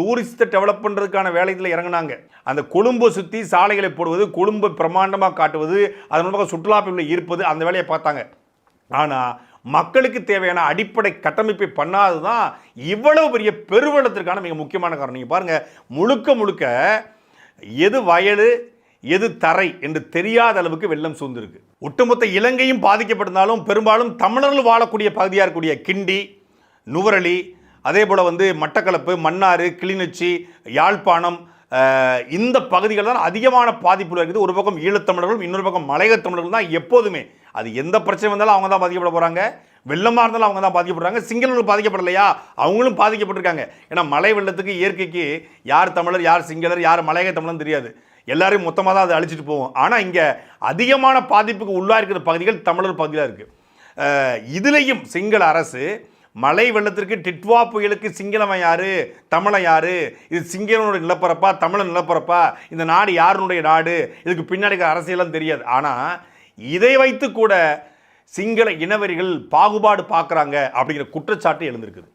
டூரிஸ்ட்டை develop பண்ணுறதுக்கான இதில் இறங்குனாங்க. அந்த கொழும்பை சுற்றி சாலைகளை போடுவது கொழும்பை பிரமாண்டமாக காட்டுவது அதன் மூலமாக சுற்றுலா பயணிகளை ஈர்ப்பது அந்த வேலையை பார்த்தாங்க. ஆனால் மக்களுக்கு தேவையான அடிப்படை கட்டமைப்பை பண்ணாது தான் இவ்வளவு பெரிய பெருவெள்ளத்திற்கான மிக முக்கியமான காரணம். நீங்கள் பாருங்கள் முழுக்க முழுக்க எது வயல் எது தரை என்று தெரியாத அளவுக்கு வெள்ளம் சூழ்ந்திருக்கு. ஒட்டுமொத்த இலங்கையும் பாதிக்கப்பட்டிருந்தாலும் பெரும்பாலும் தமிழர்கள் வாழக்கூடிய பகுதியாக இருக்கக்கூடிய கிண்டி நுவரலி அதே போல் வந்து மட்டக்களப்பு மன்னார் கிளிநொச்சி யாழ்ப்பாணம் இந்த பகுதிகள் தான் அதிகமான பாதிப்பு இருக்குது. ஒரு பக்கம் ஈழத்தமிழர்களும் இன்னொரு பக்கம் மலையக தமிழர்கள் தான் எப்போதுமே. அது எந்த பிரச்சனை வந்தாலும் அவங்க தான் பாதிக்கப்பட போகிறாங்க வெள்ளமாக இருந்தாலும் அவங்க தான் பாதிக்கப்படுறாங்க. சிங்களர்கள் பாதிக்கப்படலையா? அவங்களும் பாதிக்கப்பட்டிருக்காங்க. ஏன்னா மலை வெள்ளத்துக்கு இயற்கைக்கு யார் தமிழர் யார் சிங்களர் யார் மலையக தமிழர்னு தெரியாது. எல்லாரையும் மொத்தமாக தான் அதை அழிச்சிட்டு போவோம் ஆனால் இங்கே அதிகமான பாதிப்புக்கு உள்ளாக இருக்கிற பகுதிகள் தமிழர் பகுதியாக இருக்குது இதுலேயும் சிங்கள அரசு மழை வெள்ளத்திற்கு டிட்வா புயலுக்கு சிங்களவன் யாரு? தமிழன் யாரு? இது சிங்களனுடைய நிலப்பரப்பா? தமிழன் நிலப்பரப்பா? இந்த நாடு யாருனுடைய நாடு? இதுக்கு பின்னாடி இருக்கிற அரசியலாம் தெரியாது. ஆனால் இதை வைத்து கூட சிங்கள இனவரிகள் பாகுபாடு பார்க்குறாங்க அப்படிங்கிற குற்றச்சாட்டு எழுந்திருக்குது.